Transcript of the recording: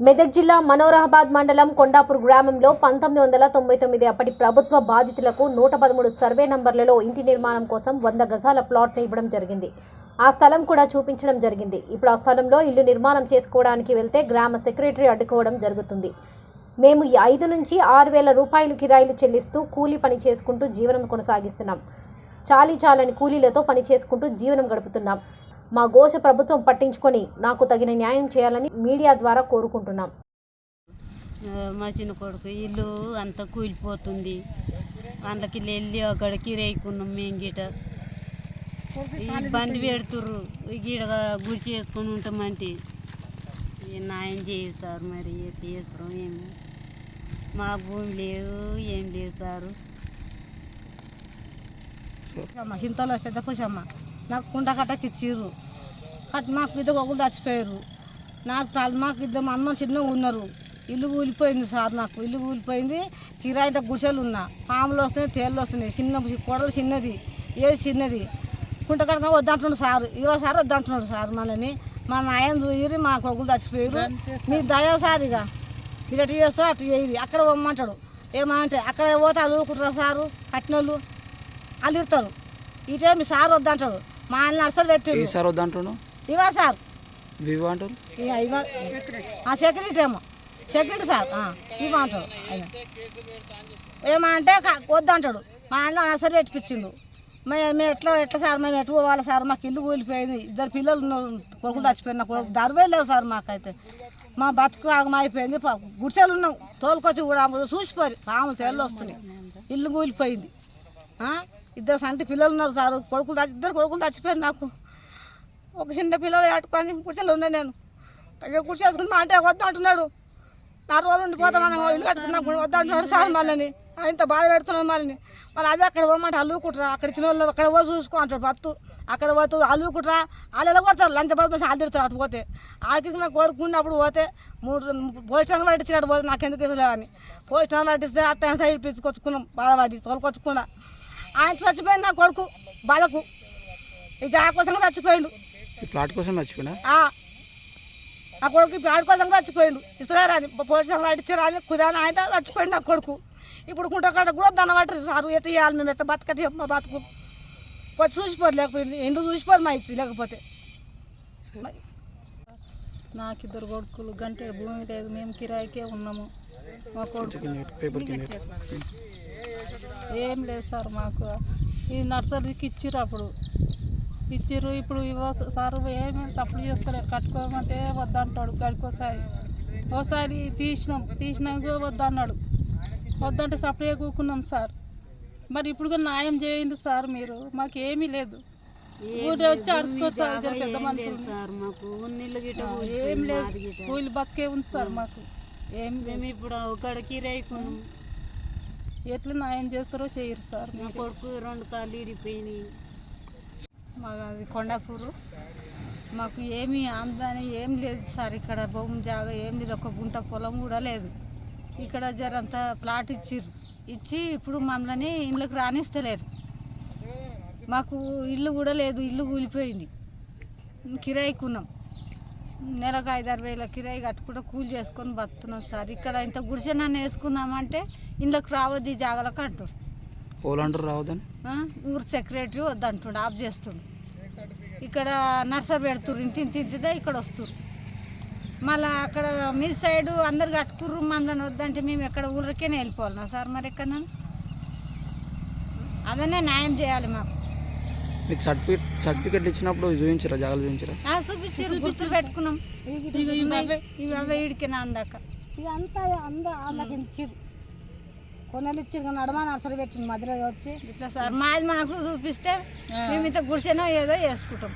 మెదక్ జిల్లా మనోరహాబాద్ మండలం కొండాపూర్ గ్రామంలో పంతొమ్మిది వందల తొంభై తొమ్మిది అప్పటి ప్రభుత్వ బాధితులకు నూట పదమూడు సర్వే నంబర్లలో ఇంటి నిర్మాణం కోసం వంద గజాల ప్లాట్ను ఇవ్వడం జరిగింది. ఆ స్థలం కూడా చూపించడం జరిగింది. ఇప్పుడు ఆ స్థలంలో ఇల్లు నిర్మాణం చేసుకోవడానికి వెళ్తే గ్రామ సెక్రటరీ అడ్డుకోవడం జరుగుతుంది. మేము ఐదు నుంచి ఆరు వేల రూపాయలు కిరాయిలు చెల్లిస్తూ కూలీ పని చేసుకుంటూ జీవనం కొనసాగిస్తున్నాం. చాలీ చాలని కూలీలతో పని చేసుకుంటూ జీవనం గడుపుతున్నాం. మా ఘోష ప్రభుత్వం పట్టించుకొని నాకు తగిన న్యాయం చేయాలని మీడియా ద్వారా కోరుకుంటున్నాం. మా చిన్న కొడుకు ఇల్లు అంతా కూలిపోతుంది. అందులోకి వెళ్ళి అక్కడికి రేకున్నాం మేము గిట. ఇబ్బంది పెడుతుర్రు. గీడ గుడి చేసుకొని ఉంటామంటే ఈ న్యాయం చేస్తారు మరి ఎట్లా చేస్తాం ఏమో. మా భూమి లేదు ఏం లేదు సారు. హింతలో పెద్ద కుషమ్మ నాకు కుండ కట్టకి ఇచ్చిర్రు కట్ మాకు ఇద్దరు ఒకరు చచ్చిపోయారు. నాకు తల మాకు ఇద్దరు మా అమ్మ చిన్నగా ఉన్నారు. ఇల్లు కూలిపోయింది సార్ నాకు. ఇల్లు కూలిపోయింది కిరాయి గుడిసెలు ఉన్నా. పాములు వస్తున్నాయి తేళ్ళు వస్తున్నాయి. చిన్న కొడలు చిన్నది. ఏది చిన్నది? కుంట కట్ట వద్దంటున్నాడు సార్. ఇరవై సార్ వద్దంటున్నాడు సార్ మనని మా నాయన చూయిరి మా కొడుకులు చచ్చిపోయారు మీ దయా సార్ ఇక. మీరు అటు చేస్తా అటు చేయరు. అక్కడ పోమ్మంటాడు. ఏమంటే అక్కడ పోతే అది ఊరుకుంటారా సారు? కట్టినోళ్ళు వాళ్ళు ఇడతారు ఇటే మీ సార్ వద్దంటాడు. మా ఆయన నర్సలు ఏ పెట్టాడు సార్ వద్దంటున్నావు ఇవా సార్. వివో అంటారు? ఇక ఇవా. సెక్యూరిటీ ఏమో. సెక్యూరిటీ సార్ ఇవా అంటాడు ఆయన. ఏమంటే వద్దంటాడు మా ఆయన నర్సరీ పెట్టిపించిండు మేము ఎట్లా ఎట్లా సార్ మేము ఎటు పోవాలి సార్? మాకు ఇల్లు కూలిపోయింది. ఇద్దరు పిల్లలు కొడుకులు చచ్చిపోయిన కొడుకు. దర్వే లేదు సార్ మాకైతే. మా బతుకు ఆగమైపోయింది గుడిసెలు ఉన్నాం. తోలుకొచ్చి కూడా చూసిపోయి పాములు తెల్లు వస్తున్నాయి. ఇల్లు కూలిపోయింది? ఇద్దరు సంటి పిల్లలు ఉన్నారు సార్. కొడుకులు ఇద్దరు కొడుకులు చచ్చిపోయారు నాకు. ఒక చిన్న పిల్లలు పెట్టుకొని కుర్చీలో ఉన్నా నేను. అయ్యో కుర్చీ వేసుకుని అంటే వద్దు అంటున్నాడు. నా రోజులు ఉండిపోతాం ఇల్లు కట్టుకున్నాం వద్దు అంటున్నాడు సార్ మళ్ళీ ఇంత బాధ పెడుతున్నాడు మళ్ళీ మరి అదే అక్కడ పోమంటే అల్లుకుంటారా. అక్కడ చిన్న వాళ్ళు అక్కడ పో చూసుకో అంటాడు భత్తు అక్కడ పోతూ అల్లుకుంటారా. వాళ్ళు ఎలా కొడతారు? లంచ పడుతుంది వాళ్ళు తిడతారు అటు పోతే. ఆఖరికి నాకు కొడుకున్నప్పుడు పోతే మూడు పోలీస్ స్టేషన్ పట్టించినట్టు పోతే నాకు ఎందుకు ఇసలే అని. పోలీస్ స్టేషన్ పట్టిస్తే అట్ట సైడ్ పిచ్చుకొచ్చుకున్నాం బాధపడి తోలుకొచ్చుకున్నా. ఆయన చచ్చిపోయింది నా కొడుకు బాధకు. ఈ జాగ చచ్చిపోయిండు. ప్లాట్ కోసం మర్చిపోయినా? ఆ. ఆ కొడుకు ప్యాడ్ కోసం చచ్చిపోయిండు ఇస్తున్నారా అని సంఘం అడిచారా అని కుదాని ఆయన చచ్చిపోయిండు నా కొడుకు. ఇప్పుడు కుంటకాడ కూడా దండ పట్టరు సారు ఎట్ట చేయాలి మేము ఎట్ట బతకటి మా బతుకు. వచ్చి చూసిపోరు లేకపోతే ఎండు చూసిపోరు మా ఇచ్చి లేకపోతే. నాకు ఇద్దరు కొడుకులు గంట భూమి లేదు మేము కిరాయికే ఉన్నాము. మా కొడుకు. ఏం లేదు సార్ మాకు. ఈ నర్సరీకి ఇచ్చిర్రు అప్పుడు. ఇచ్చిర్రు ఇప్పుడు ఇవో సార్ ఏమేమి సప్లై చేస్తలేరు. కట్టుకోమంటే వద్దంటాడు గడికోసారి ఓసారి. తీసినాం తీసినాక వద్దన్నాడు. వద్దంటే సప్లై కూకున్నాం సార్. మరి ఇప్పుడు కూడా న్యాయం చేయండి సార్ మీరు. మాకు ఏమీ లేదు. ఊరు వచ్చి అరుచుకోరు సార్. పెద్ద మనుషులు ఏం లేదు. కూలి బతికే ఉంది సార్ మాకు. ఏం మేము ఇప్పుడు ఒకడికి రేకున్నాం ఎట్లా న్యాయం చేస్తారో చేయరు సార్ మా కొడుకు రెండు కాళ్ళు ఇరిపోయినాయి మాది కొండాపూరు. మాకు ఏమీ ఆమ్దాని ఏం లేదు సార్. ఇక్కడ భూమి జాగా ఏం లేదు. ఒక గుంట పొలం కూడా లేదు. ఇక్కడ జరంత ప్లాట్ ఇచ్చిర్రు. ఇచ్చి ఇప్పుడు మమ్మల్ని ఇళ్ళకి రానిస్తలేరు. మాకు ఇల్లు కూడా లేదు. ఇల్లు కూలిపోయింది. కిరాయికున్నాం నెలకు ఐదారు వేల కిరాయి కట్టుకుంటే కూలి చేసుకొని బతున్నాం సార్. ఇక్కడ ఇంత గుడిసెనన్ను వేసుకుందామంటే ఇళ్ళకి రావద్దు జాగలకు జాగాలకు అంటారు ఓలు అంటారు రావద్దని ఊరు సెక్రటరీ వద్దంటుండు ఆఫ్ చేస్తుండు. ఇక్కడ నర్సరీ పెడుతుర్రు ఇంత ఇంత ఇంతదే ఇక్కడ వస్తుర్రు. మళ్ళీ అక్కడ మీ సైడు అందరు కట్టుకుర్రు మనల్ని వద్దంటే మేము ఎక్కడ ఊరికేనే వెళ్ళిపోవాలన్నా సార్ మరి ఎక్కడ అదనే న్యాయం చేయాలి మాకు. మీకు సర్టిఫికేట్ సర్టిఫికేట్ ఇచ్చినప్పుడు చూపించరా జాగాలు చూపించరా? ఆ, చూపించారు గుర్తులు పెట్టుకున్నాం. ఇవి. అవే ఇడికినా అందాక. ఇదంతా అందరూ వాళ్ళకి కొన్నెలు ఇచ్చిర్రు కానీ నడమ నర్సరీ పెట్టింది మధ్యలో వచ్చి. ఇట్లా సార్ మాది మాకు చూపిస్తే మేము ఇంత గుడిసెనో ఏదో వేసుకుంటాం